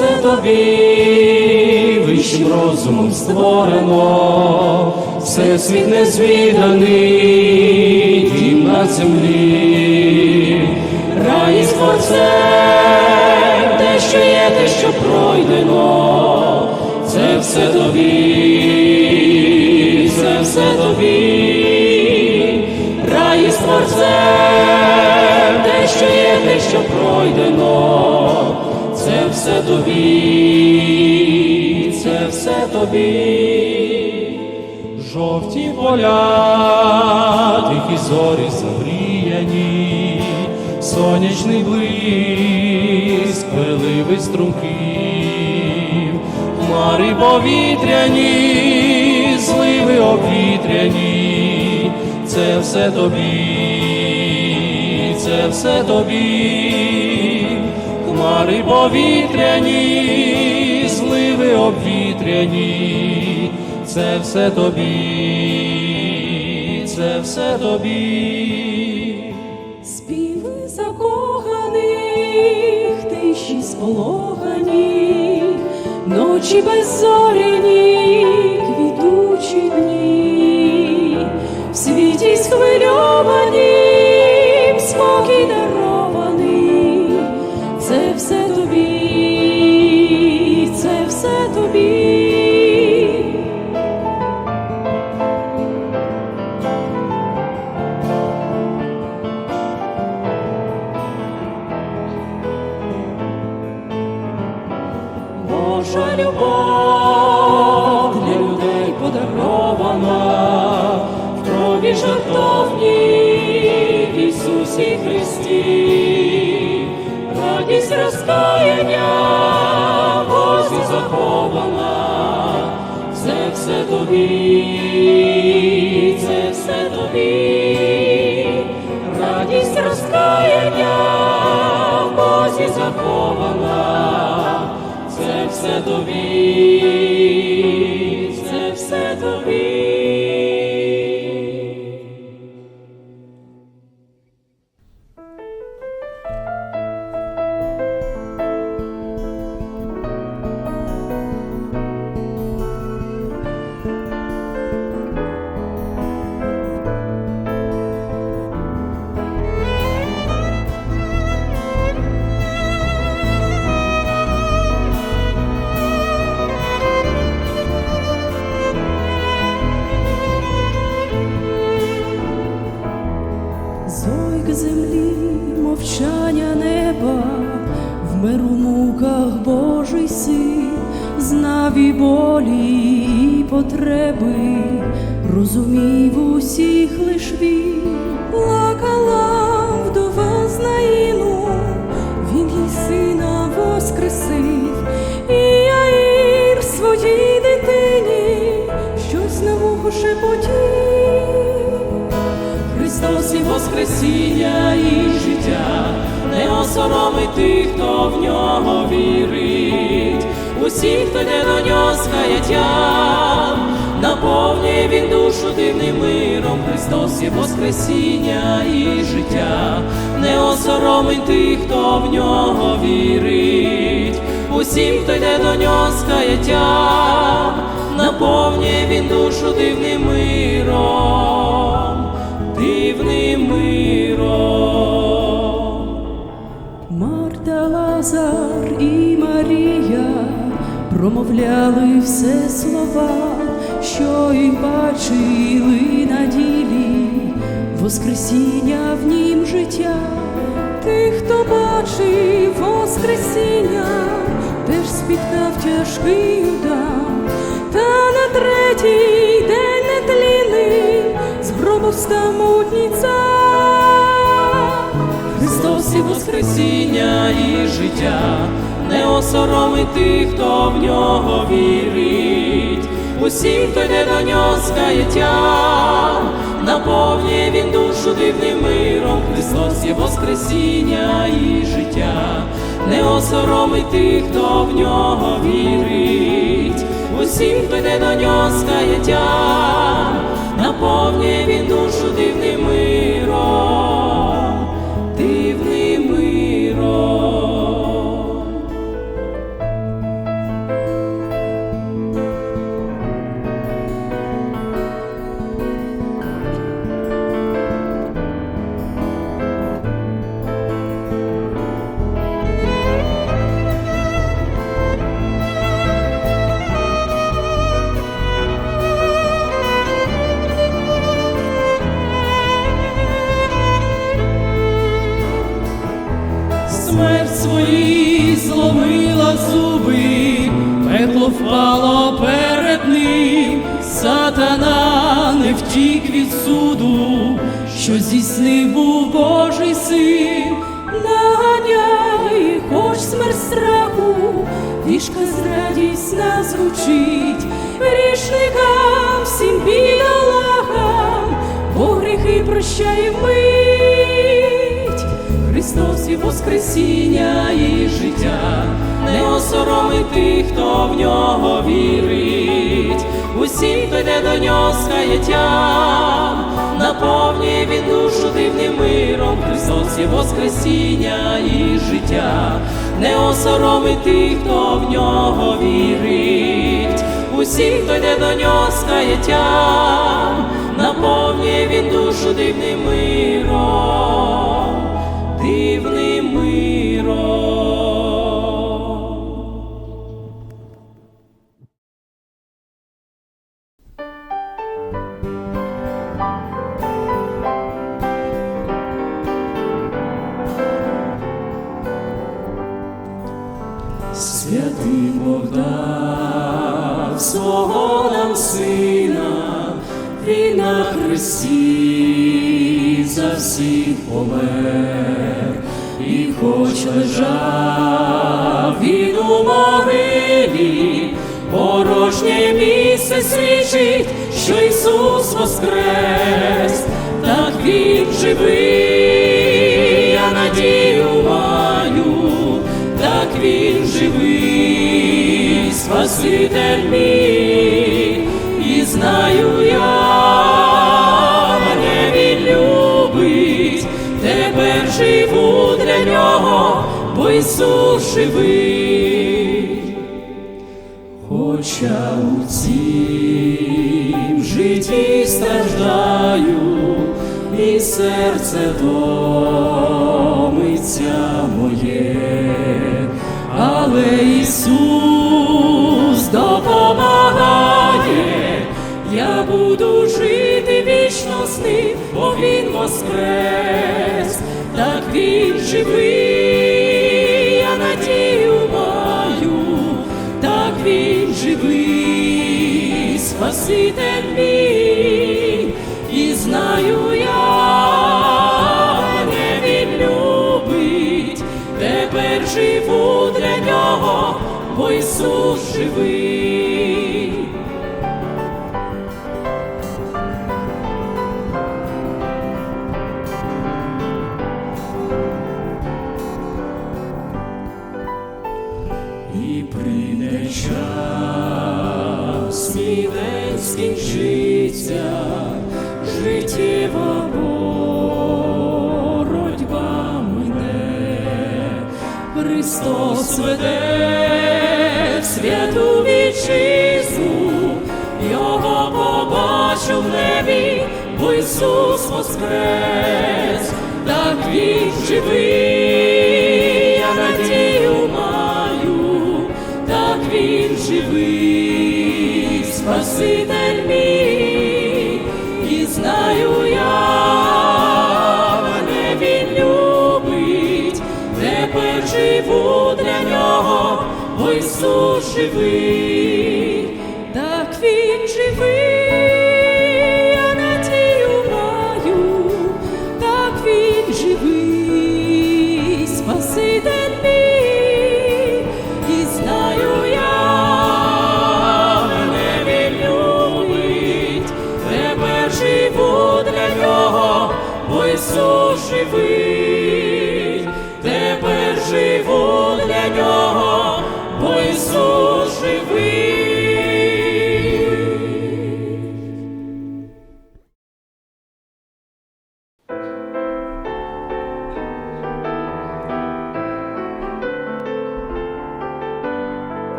все тобі, вищим розумом створено, все світ незвіданий, дім на землі, із творцем, те, що є, те, що пройдено, це все тобі, це все тобі, із творцем, те, що є, те, що пройдено, це все тобі, це все тобі, жовті поля, тихі зорі замріяні, сонячний блиск, переливи струмків, хмари повітряні, зливи обвітряні, це все тобі, це все тобі, хмари повітряні, зливи обвітряні, це все тобі, це все тобі. Співи закоханих, тиші сполохані, ночі беззоряні, квітучі дні, в світі схвильовані, спокій дарований, любов для людей подарована. В крові жертовній в Ісусі Христі, радість розкаяння Бозі захована, це все тобі, це все тобі, все тобі, усіх, хто йде до нього з каяттям, наповнює він душу дивним миром, Христос і Воскресіння і життя, не осоромить тих, хто в нього вірить, усім, хто йде до нього з каяттям, наповнює він душу дивним миром. Дивним миром. Марта, Лазар і Марія промовляли все слова, що їх бачили на ділі, Воскресіння в нім життя, тих, хто бачив Воскресіння, теж спіткав тяжкий удар, та на третій день нетлінний з гробу встав мутніця. Христос і Воскресіння і життя, не осоромить тих, хто в нього вірить, усім, хто йде до нього з каяттям, наповнює він душу дивним миром, Христос є Воскресіння і життя, не осоромить тих, хто в нього вірить, усім, хто йде до нього з каяттям, наповнює він душу дивним миром. свої зломила зуби, пекло впало перед ним, сатана не втік від суду, що здійснив був Божий син, наганяй, хоч смерть страху, вішка з нас звучить, грішникам всім бідолахам, бо гріхи прощає ми. Христос і Воскресіння і життя, не осоромить тих, хто в нього вірить. Усі, хто йде до нього з каяттям, наповнює він душу дивним миром, Христос і Воскресіння і життя, не осоромить тих, хто в нього вірить. Усі, хто йде до нього з каяттям, наповнює він душу дивним миром, Спаситель мій, і знаю я, мене він любить, тепер живу для нього, бо Ісус живий. Хоча у цім житті страждаю, і серце томиться моє, але Ісус воскрес, так Він живий, я надію маю, так він живий, Спаситель мій, і знаю я, мене він любить, тепер живу для нього, бо Ісус живий. Спаситель мій, і знаю я, мене Він любить, тепер живу для нього, бо Ісус живий,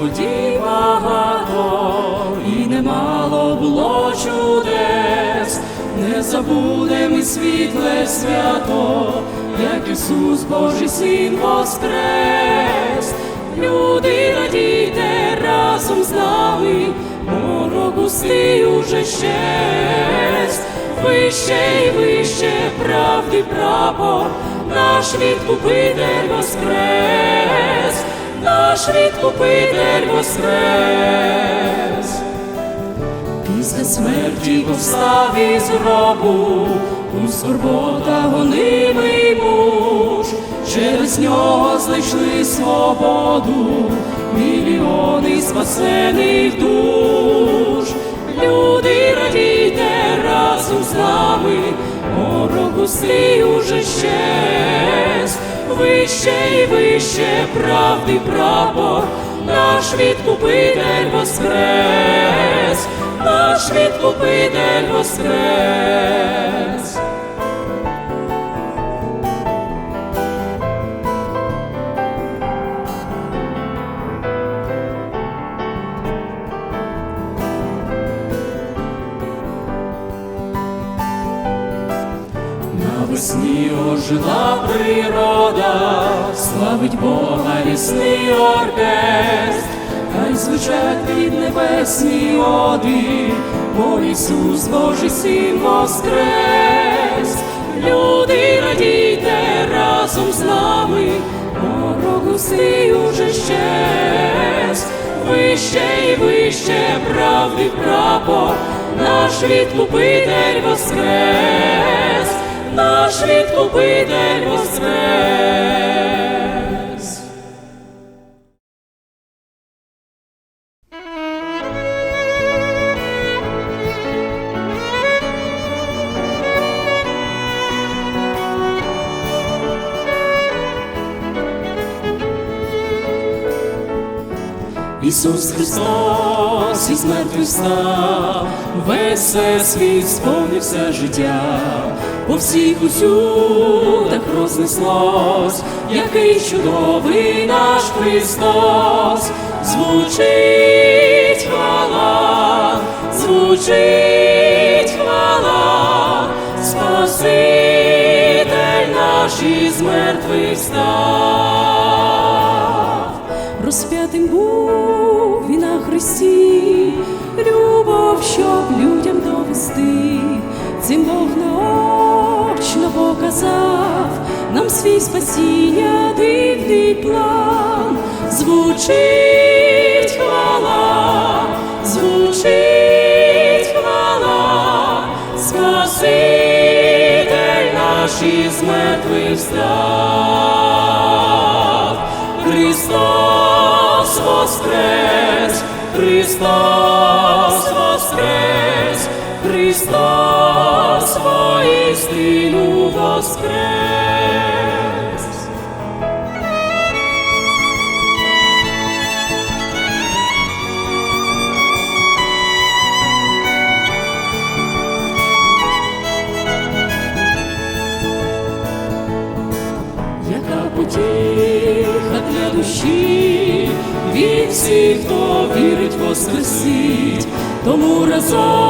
подій багато, і немало було чудес, не забудем і світле свято, як Ісус Божий Син воскрес. Люди радійте разом з нами, морок густий уже щез, вище і вище правди прапор, наш відкупитель воскрес, наш відкупитель воскрес. Після смерті повстав із гробу, у скорбота гонимий муж, через нього знайшли свободу, мільйони спасених душ. Люди радійте разом з нами, морок густий уже щез, вище і вище правди прапор, наш відкупитель воскрес, наш відкупитель воскрес. Ожила природа, славить Бога лісний оркестр, хай звучать від небесні оди, бо Ісус Божий син воскрес. Люди радійте разом з нами, морок густий уже щез, вище і вище правди прапор, наш відкупитель воскрес, наш відкупитель воскрес. Ісус Христос із мертвих став, весь світ сповнився життя, по всіх усюдах рознеслось, який чудовий наш Христос, звучить хвала, звучить хвала, Спаситель наш із мертвих став. Розп'ятим був він на хресті, любов, щоб людям довести, цим Бог наочно показав нам свій спасіння, дивний план, звучить хвала, звучить хвала, Спаситель наш із мертвих став. Христос воскрес, Христос воскрес, Христос воістину воскрес. яка потіха для душі, від всіх, хто вірить, воскресить, тому разом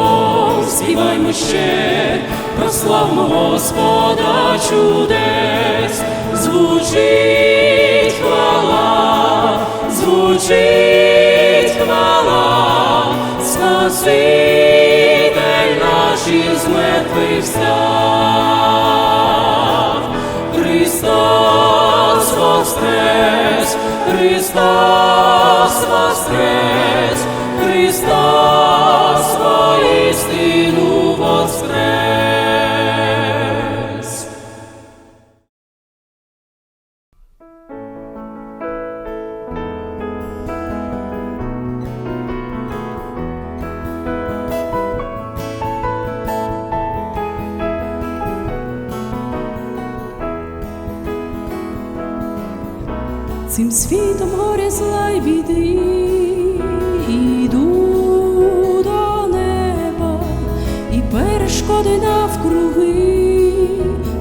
співаймо ще, прославмо Господа чудес, звучить хвала, звучить хвала, Спаситель наш із мертвих став. Христос воскрес, Христос воскрес, світом горя зла й біди. Іду до неба, і перешкоди навкруги.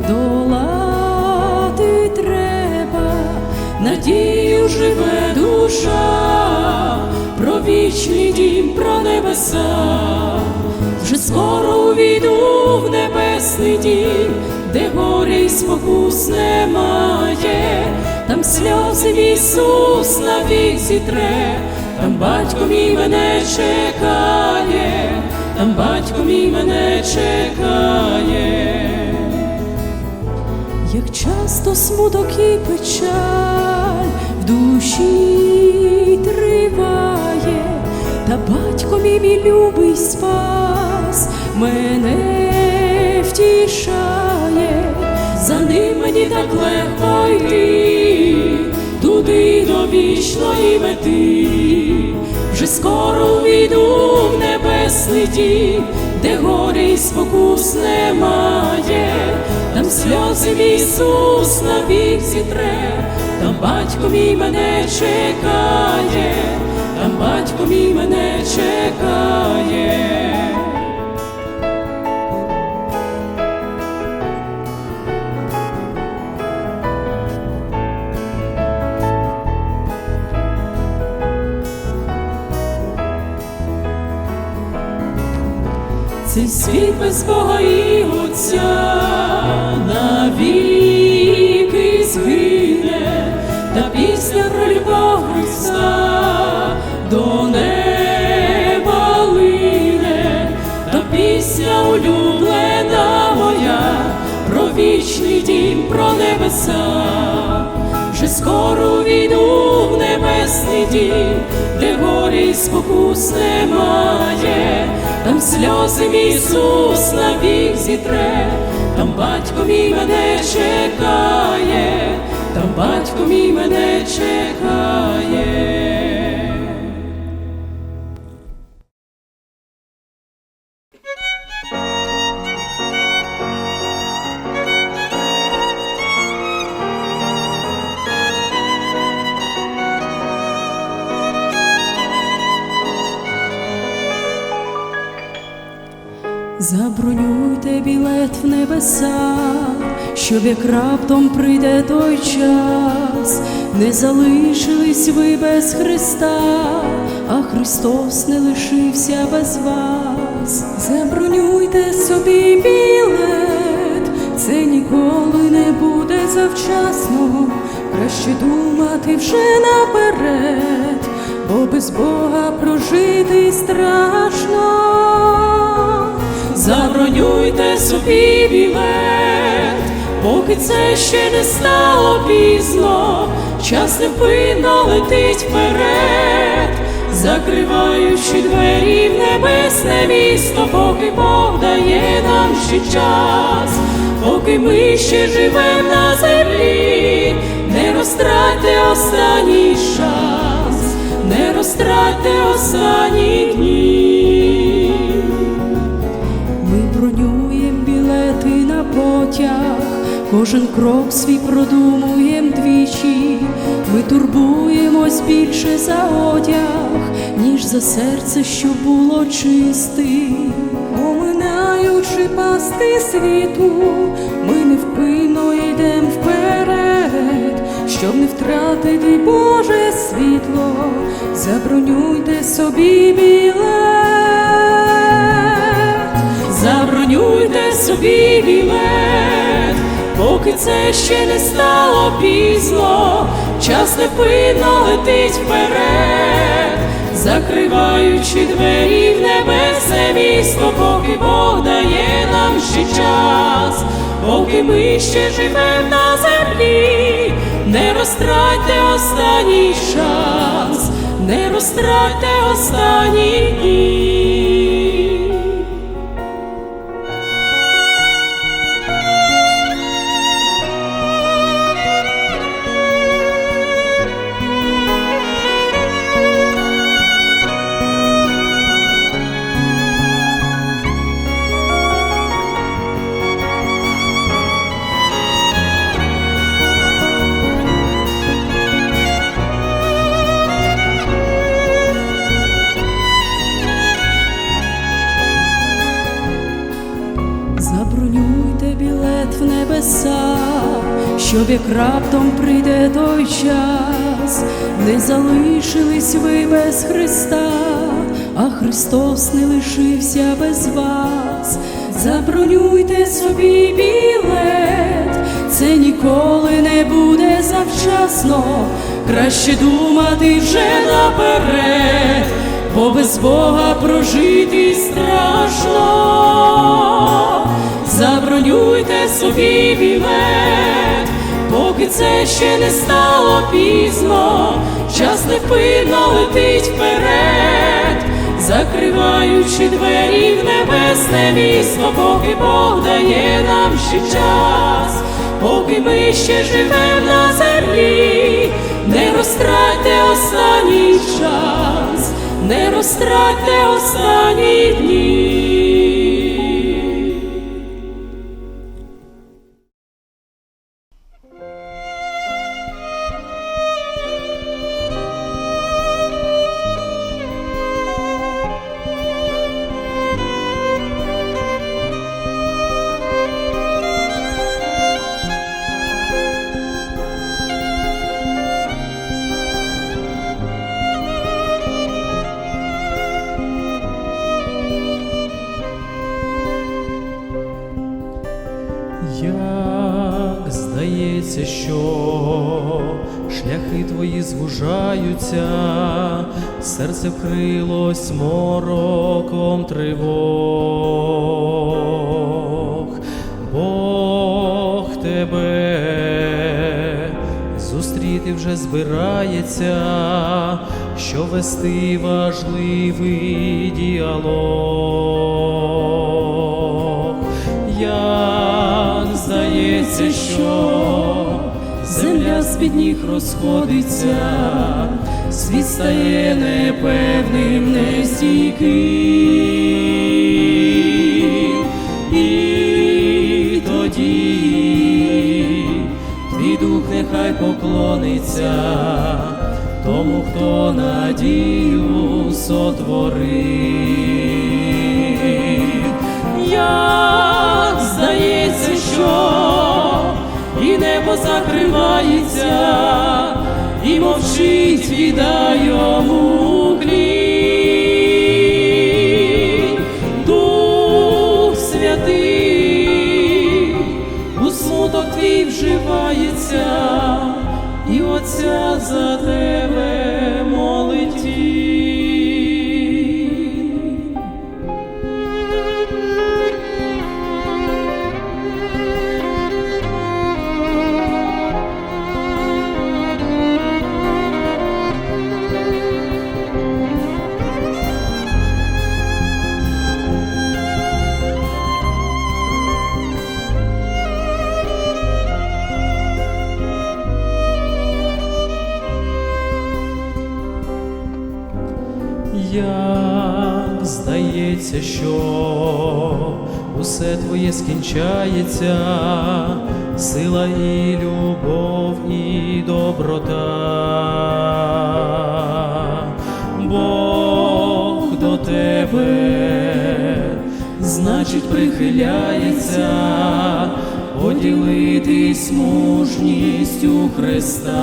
Долати треба, надію живе душа, про вічний дім, про небеса, вже скоро увійду в небесний дім, де горя й спокус немає, там сльози Ісус навік зітре, там батько мій мене чекає, там батько мій мене чекає. як часто смуток і печаль в душі триває, та батько мій мій любий спас мене втішає, за ним мені так легко йти, туди до вічної мети, вже скоро війду в небесний дім, де горі спокус немає, там сльози Ісус навік зітре, там батько мій мене чекає, там батько мій мене чекає. Цей світ без Бога і Отця навіки згине, та пісня про любов Христа до неба лине, та пісня улюблена моя, про вічний дім, про небеса, скоро війду в небесний дім, де горі спокус немає, там сльози мій Ісус навік зітре, там батько мій мене чекає, там батько мій мене чекає. Забронюйте білет в небеса, щоб як раптом прийде той час, не залишились ви без Христа, а Христос не лишився без вас. Забронюйте собі білет, це ніколи не буде завчасно, краще думати вже наперед, бо без Бога прожити страшно. Забронюйте собі білет, поки це ще не стало пізно, час невпинно летить вперед, закриваючи двері в небесне місто, поки Бог дає нам ще час, поки ми ще живем на землі, не розтратьте останній шанс, не розтратьте останні дні. На кожен крок свій продумуєм двічі. Ми турбуємось більше за одяг, ніж за серце, що було чистим. Оминаючи пасти світу, ми невпинно йдем вперед, щоб не втратити Боже світло, забронюйте собі білет. Забронюйте собі білет, поки це ще не стало пізно, час невпинно летить вперед, закриваючи двері в небесне місто, поки Бог дає нам ще час, поки ми ще живем на землі, не розтратьте останній шанс, не розтратьте останні дні. Щоб як раптом прийде той час, не залишились ви без Христа, а Христос не лишився без вас. Забронюйте собі білет, це ніколи не буде завчасно, краще думати вже наперед, бо без Бога прожити страшно. Забронюйте собі білет, поки це ще не стало пізно, час невпинно летить вперед, закриваючи двері в небесне місто, поки Бог дає нам ще час, поки ми ще живемо на землі, не розтратьте останній час, не розтратьте останні дні. Збирається, що вести важливий діалог. Як здається, що земля з-під ніг розходиться, світ стає непевним, нестійким. Дух нехай поклониться тому, хто надію сотворив. Як здається, що і небо закривається, і мовчить віда йому oh скінчається, сила і любов, і доброта. Бог до тебе, значить, прихиляється, поділитись мужністю Христа.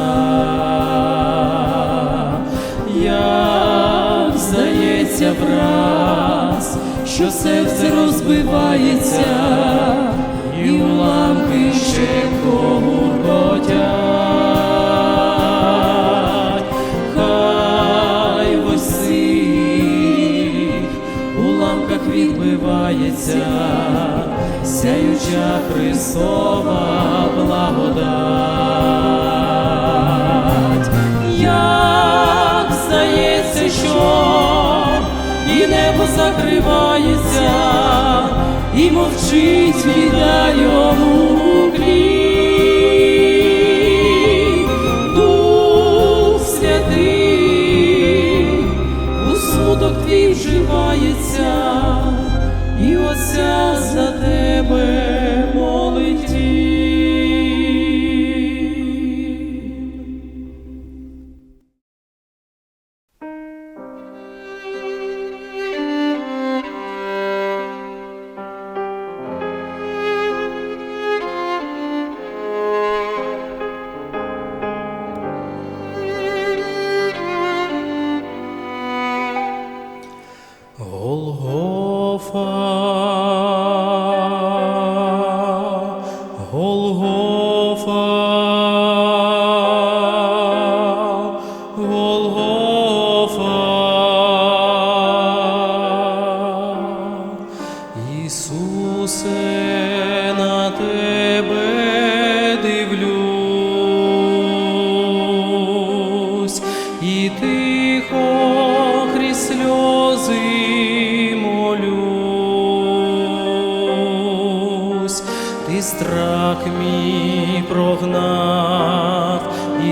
Як здається враз, що серце розбивається, і уламки ще когуркотять. Хай в цих уламках відбивається, сяюча Христова благодать. Як здається, що і небо закривається, і мовчить біда йому прогнав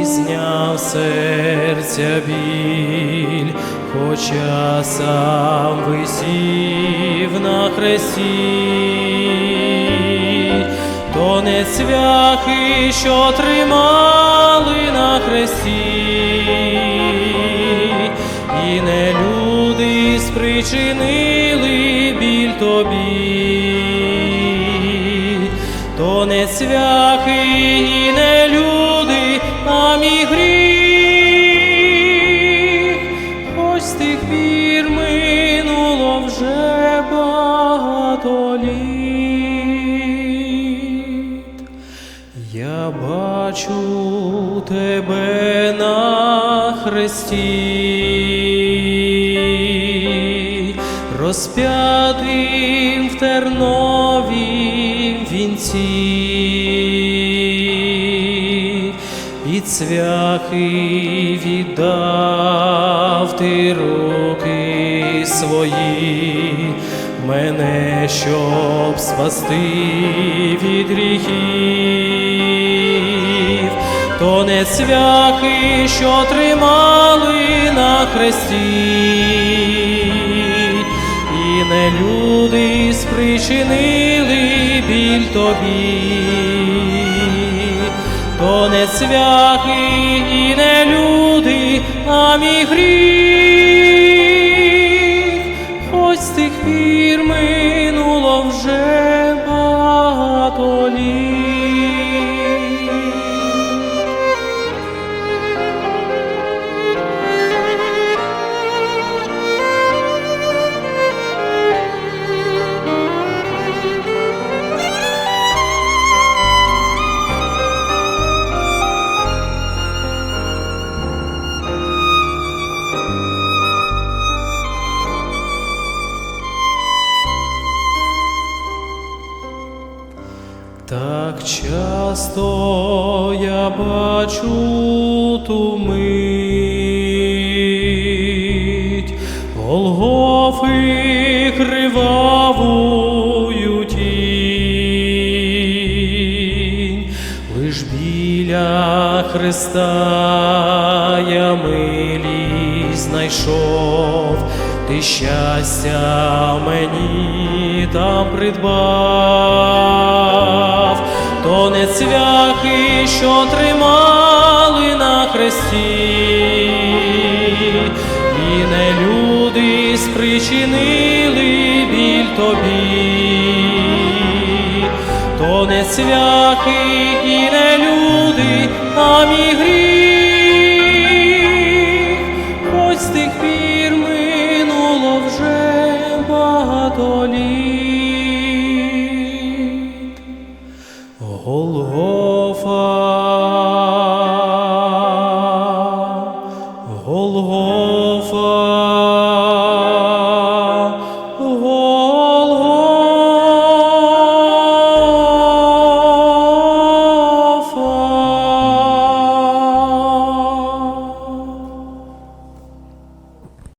і зняв серця біль, хоча сам висів на хресті, то не цвяхи, що тримали на хресті, і не люди спричинили біль тобі, то не люди, а мій гріх, з тих пір минуло вже багато літ. Я бачу тебе на хресті, розп'ятим в терновім вінці, цвяхи віддав ти руки свої, мене, щоб спасти від гріхів, то не цвяхи, що тримали на хресті, і не люди спричинили біль тобі, то не цвяхи і не люди, а мій гріх, хоч з тих пір минуло вже багато літ. Придбав, то не цвяхи, що тримали на хресті, і не люди спричинили біль тобі, то не цвяхи і не люди, а мій гріх,